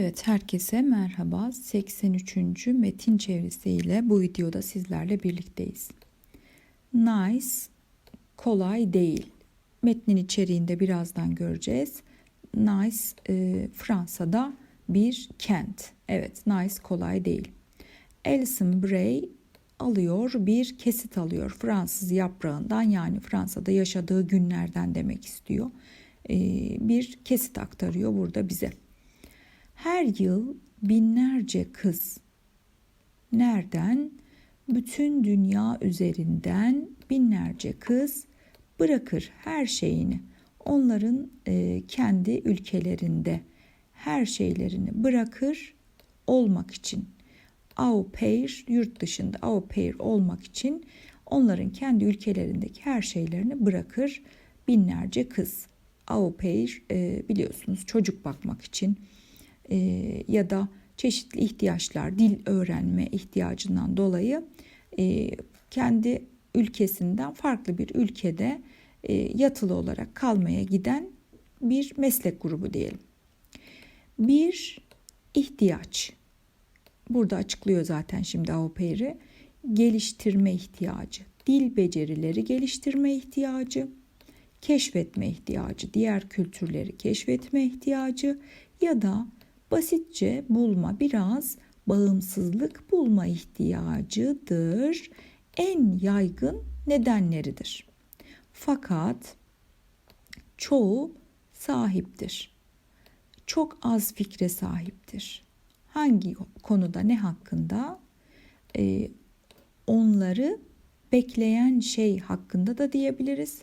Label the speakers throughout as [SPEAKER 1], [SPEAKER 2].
[SPEAKER 1] Evet, herkese merhaba. 83. metin çevirisiyle bu videoda sizlerle birlikteyiz. Nice, kolay değil. Metnin içeriğinde birazdan göreceğiz. Nice, e, Fransa'da bir kent. Evet, nice, kolay değil. Alison Bray alıyor, bir kesit alıyor. Fransız yaprağından yani Fransa'da yaşadığı günlerden demek istiyor. E, bir kesit aktarıyor burada bize. Her yıl binlerce kız nereden? Bütün dünya üzerinden binlerce kız bırakır her şeyini. Onların e, kendi ülkelerinde her şeylerini bırakır olmak için. Au pair yurt dışında au pair olmak için onların kendi ülkelerindeki her şeylerini bırakır binlerce kız. Au pair e, biliyorsunuz çocuk bakmak için e, ya da çeşitli ihtiyaçlar, dil öğrenme ihtiyacından dolayı e, kendi ülkesinden farklı bir ülkede e, yatılı olarak kalmaya giden bir meslek grubu diyelim. Bir ihtiyaç. Burada açıklıyor zaten şimdi au pair'i. Geliştirme ihtiyacı, dil becerileri geliştirme ihtiyacı, keşfetme ihtiyacı, diğer kültürleri keşfetme ihtiyacı ya da basitçe bulma, biraz bağımsızlık bulma ihtiyacıdır. En yaygın nedenleridir. Fakat çoğu sahiptir. Çok az fikre sahiptir. Hangi konuda ne hakkında? Ee, onları bekleyen şey hakkında da diyebiliriz.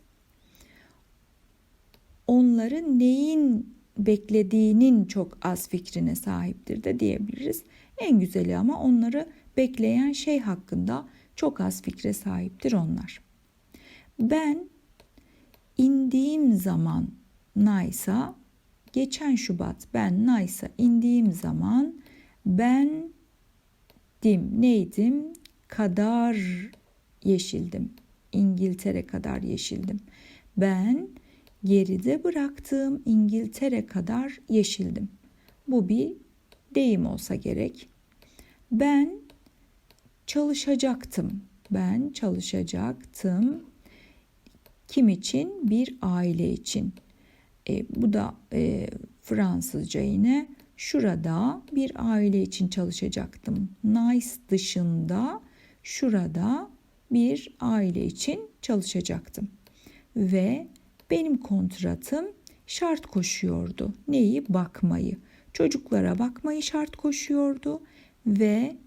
[SPEAKER 1] Onları neyin beklediğinin çok az fikrine sahiptir de diyebiliriz. En güzeli ama onları bekleyen şey hakkında çok az fikre sahiptir onlar. Ben indiğim zaman Nice'a geçen Şubat ben Nice'a indiğim zaman ben dim neydim kadar yeşildim. İngiltere kadar yeşildim. Ben geride bıraktığım İngiltere kadar yeşildim. Bu bir deyim olsa gerek. Ben çalışacaktım. Ben çalışacaktım. Kim için? Bir aile için. E, bu da e, Fransızca yine. Şurada bir aile için çalışacaktım. Nice dışında şurada bir aile için çalışacaktım. Ve benim kontratım şart koşuyordu. Neyi? Bakmayı. Çocuklara bakmayı şart koşuyordu ve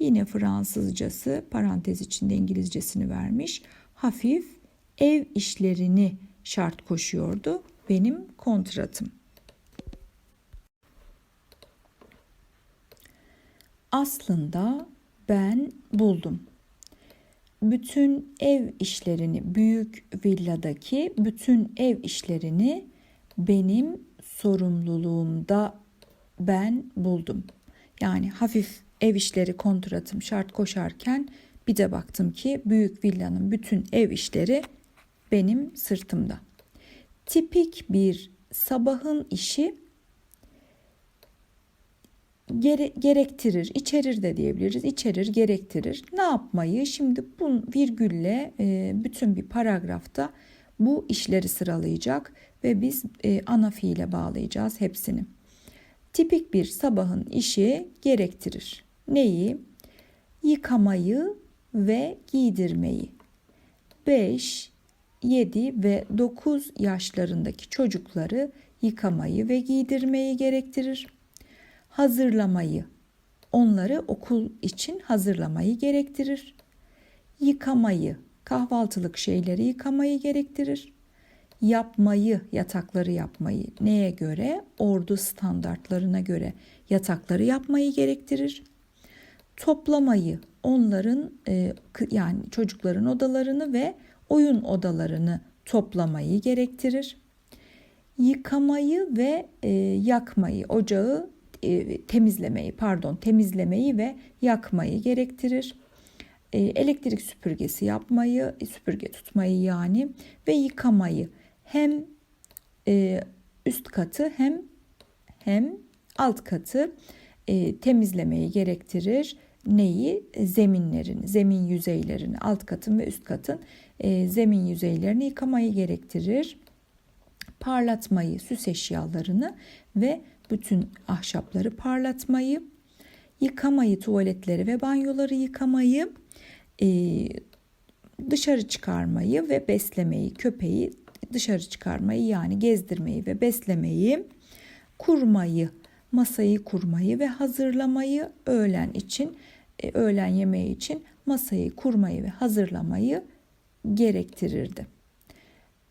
[SPEAKER 1] yine Fransızcası parantez içinde İngilizcesini vermiş. Hafif ev işlerini şart koşuyordu benim kontratım. Aslında ben buldum bütün ev işlerini, büyük villadaki bütün ev işlerini benim sorumluluğumda ben buldum. Yani hafif ev işleri kontratım şart koşarken bir de baktım ki büyük villanın bütün ev işleri benim sırtımda. Tipik bir sabahın işi gere, gerektirir, içerir de diyebiliriz. İçerir, gerektirir. Ne yapmayı? Şimdi bu virgülle e, bütün bir paragrafta bu işleri sıralayacak ve biz e, ana fiile bağlayacağız hepsini. Tipik bir sabahın işi gerektirir. Neyi? Yıkamayı ve giydirmeyi. 5, 7 ve 9 yaşlarındaki çocukları yıkamayı ve giydirmeyi gerektirir hazırlamayı, onları okul için hazırlamayı gerektirir. Yıkamayı, kahvaltılık şeyleri yıkamayı gerektirir. Yapmayı, yatakları yapmayı neye göre? Ordu standartlarına göre yatakları yapmayı gerektirir. Toplamayı, onların e, yani çocukların odalarını ve oyun odalarını toplamayı gerektirir. Yıkamayı ve e, yakmayı, ocağı e, temizlemeyi pardon temizlemeyi ve yakmayı gerektirir. E, elektrik süpürgesi yapmayı, e, süpürge tutmayı yani ve yıkamayı hem üst katı hem hem Alt katı temizlemeyi gerektirir. Neyi? Zeminlerini, zemin yüzeylerini, alt katın ve üst katın zemin yüzeylerini yıkamayı gerektirir. Parlatmayı, süs eşyalarını ve bütün ahşapları parlatmayı, yıkamayı, tuvaletleri ve banyoları yıkamayı, e, dışarı çıkarmayı ve beslemeyi, köpeği dışarı çıkarmayı yani gezdirmeyi ve beslemeyi, kurmayı, masayı kurmayı ve hazırlamayı öğlen için, e, öğlen yemeği için masayı kurmayı ve hazırlamayı gerektirirdi.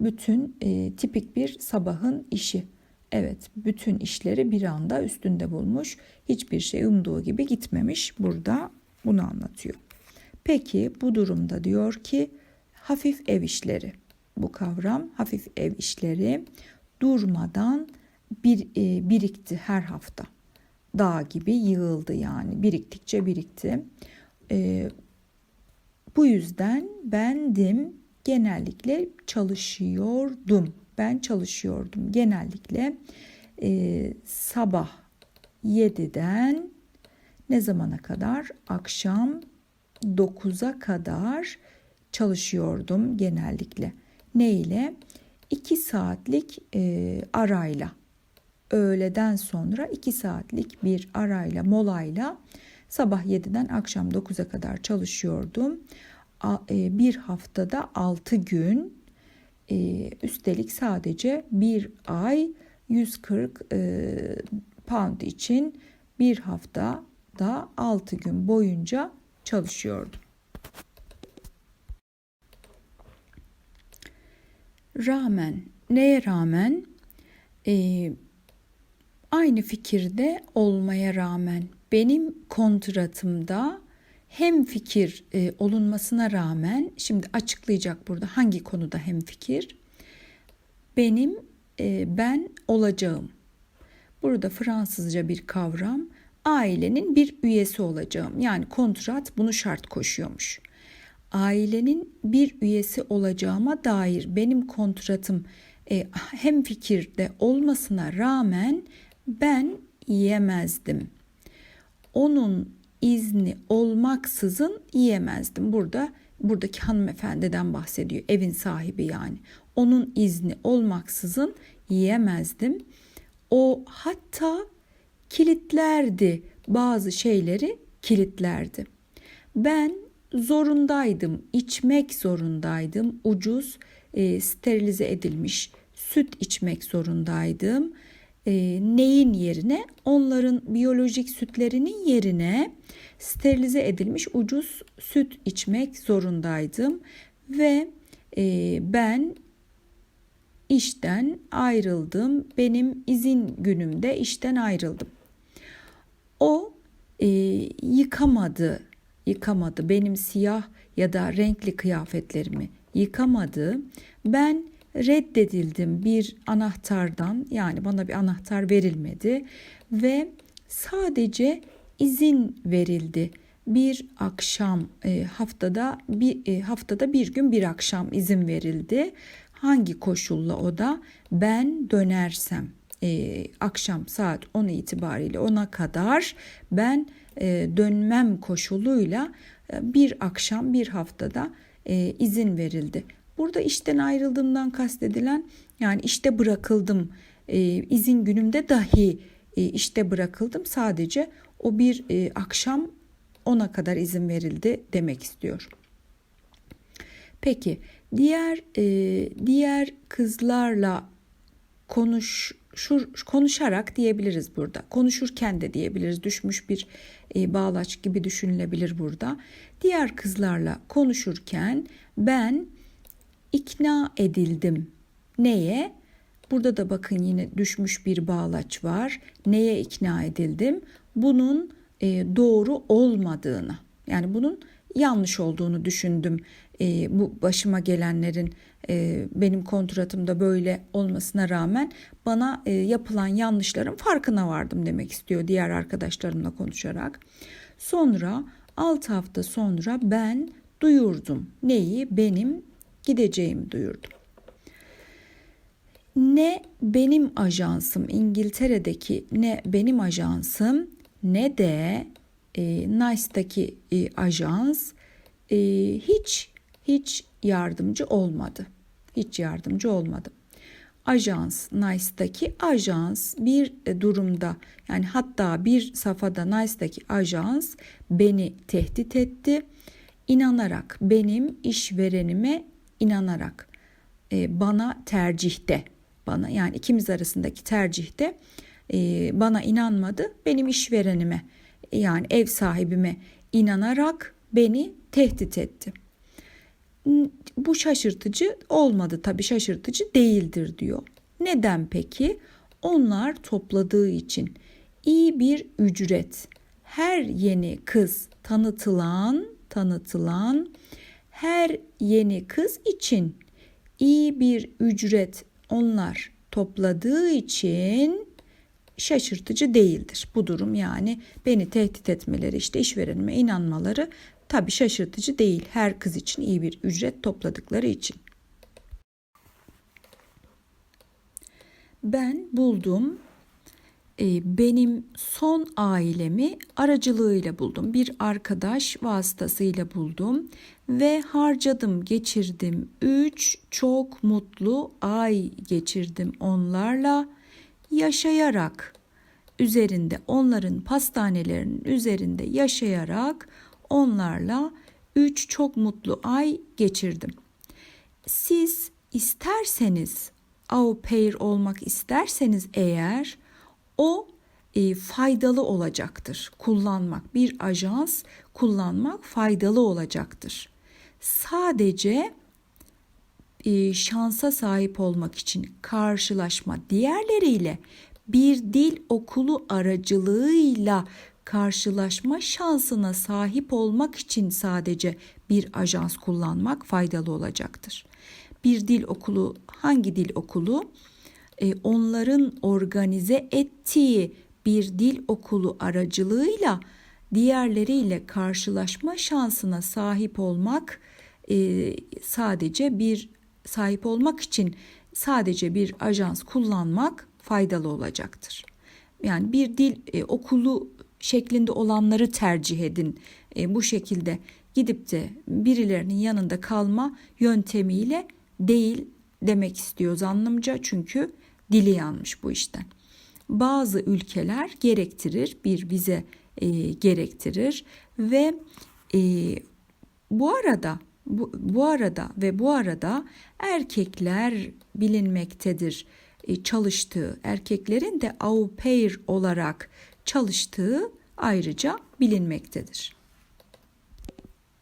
[SPEAKER 1] Bütün e, tipik bir sabahın işi. Evet, bütün işleri bir anda üstünde bulmuş. Hiçbir şey umduğu gibi gitmemiş. Burada bunu anlatıyor. Peki bu durumda diyor ki hafif ev işleri. Bu kavram hafif ev işleri durmadan bir e, birikti her hafta. Dağ gibi yığıldı yani biriktikçe birikti. E, bu yüzden bendim genellikle çalışıyordum. Ben çalışıyordum genellikle e, sabah 7'den ne zamana kadar? Akşam 9'a kadar çalışıyordum genellikle. Ne ile? 2 saatlik e, arayla. Öğleden sonra 2 saatlik bir arayla, molayla sabah 7'den akşam 9'a kadar çalışıyordum. E, bir haftada 6 gün e, üstelik sadece bir ay 140 e, pound için bir haftada 6 gün boyunca çalışıyordum. Rağmen, neye rağmen? Ee, aynı fikirde olmaya rağmen benim kontratımda hem fikir e, olunmasına rağmen şimdi açıklayacak burada hangi konuda hem fikir benim e, ben olacağım. Burada Fransızca bir kavram ailenin bir üyesi olacağım. Yani kontrat bunu şart koşuyormuş. Ailenin bir üyesi olacağıma dair benim kontratım e, hem fikirde olmasına rağmen ben yiyemezdim. Onun izni olmaksızın yiyemezdim. Burada buradaki hanımefendiden bahsediyor. Evin sahibi yani. Onun izni olmaksızın yiyemezdim. O hatta kilitlerdi bazı şeyleri kilitlerdi. Ben zorundaydım, içmek zorundaydım. Ucuz, e, sterilize edilmiş süt içmek zorundaydım. E, neyin yerine? Onların biyolojik sütlerinin yerine sterilize edilmiş ucuz süt içmek zorundaydım ve e, ben işten ayrıldım. Benim izin günümde işten ayrıldım. O e, yıkamadı, yıkamadı benim siyah ya da renkli kıyafetlerimi yıkamadı. Ben reddedildim bir anahtardan yani bana bir anahtar verilmedi ve sadece izin verildi. Bir akşam e, haftada bir e, haftada bir gün bir akşam izin verildi. Hangi koşulla o da ben dönersem e, akşam saat 10 itibariyle 10'a kadar ben dönmem koşuluyla bir akşam bir haftada izin verildi. Burada işten ayrıldığımdan kastedilen yani işte bırakıldım e, izin günümde dahi e, işte bırakıldım sadece o bir e, akşam ona kadar izin verildi demek istiyor. Peki diğer e, diğer kızlarla konuşur konuşarak diyebiliriz burada. Konuşurken de diyebiliriz. Düşmüş bir e, bağlaç gibi düşünülebilir burada. Diğer kızlarla konuşurken ben ikna edildim. Neye? Burada da bakın yine düşmüş bir bağlaç var. Neye ikna edildim? Bunun e, doğru olmadığını. Yani bunun yanlış olduğunu düşündüm. E, bu başıma gelenlerin e, benim kontratımda böyle olmasına rağmen bana e, yapılan yanlışların farkına vardım demek istiyor diğer arkadaşlarımla konuşarak. Sonra 6 hafta sonra ben duyurdum. Neyi? Benim gideceğimi duyurdum. ne benim ajansım İngiltere'deki ne benim ajansım ne de e, Nice'daki e, ajans e, hiç hiç yardımcı olmadı. Hiç yardımcı olmadı. Ajans Nice'daki ajans bir e, durumda yani hatta bir safhada Nice'daki ajans beni tehdit etti. İnanarak benim işverenime inanarak e, bana tercihte bana yani ikimiz arasındaki tercihte e, bana inanmadı benim işverenime yani ev sahibime inanarak beni tehdit etti. Bu şaşırtıcı olmadı tabii şaşırtıcı değildir diyor. Neden peki? Onlar topladığı için iyi bir ücret. Her yeni kız tanıtılan tanıtılan her yeni kız için iyi bir ücret onlar topladığı için şaşırtıcı değildir. Bu durum yani beni tehdit etmeleri işte işverenime inanmaları tabi şaşırtıcı değil. Her kız için iyi bir ücret topladıkları için. Ben buldum benim son ailemi aracılığıyla buldum. Bir arkadaş vasıtasıyla buldum ve harcadım, geçirdim. Üç çok mutlu ay geçirdim onlarla yaşayarak üzerinde onların pastanelerinin üzerinde yaşayarak onlarla üç çok mutlu ay geçirdim. Siz isterseniz au pair olmak isterseniz eğer o e, faydalı olacaktır. Kullanmak bir ajans kullanmak faydalı olacaktır. Sadece e, şansa sahip olmak için karşılaşma diğerleriyle bir dil okulu aracılığıyla karşılaşma şansına sahip olmak için sadece bir ajans kullanmak faydalı olacaktır. Bir dil okulu hangi dil okulu? E, onların organize ettiği bir dil okulu aracılığıyla diğerleriyle karşılaşma şansına sahip olmak e, sadece bir sahip olmak için sadece bir ajans kullanmak faydalı olacaktır. Yani bir dil e, okulu şeklinde olanları tercih edin. Bu şekilde gidip de birilerinin yanında kalma yöntemiyle değil demek istiyoruz anlamca çünkü dili yanmış bu işten. Bazı ülkeler gerektirir bir vize e, gerektirir ve e, bu arada bu, bu arada ve bu arada erkekler bilinmektedir e, çalıştığı erkeklerin de au pair olarak çalıştığı ayrıca bilinmektedir.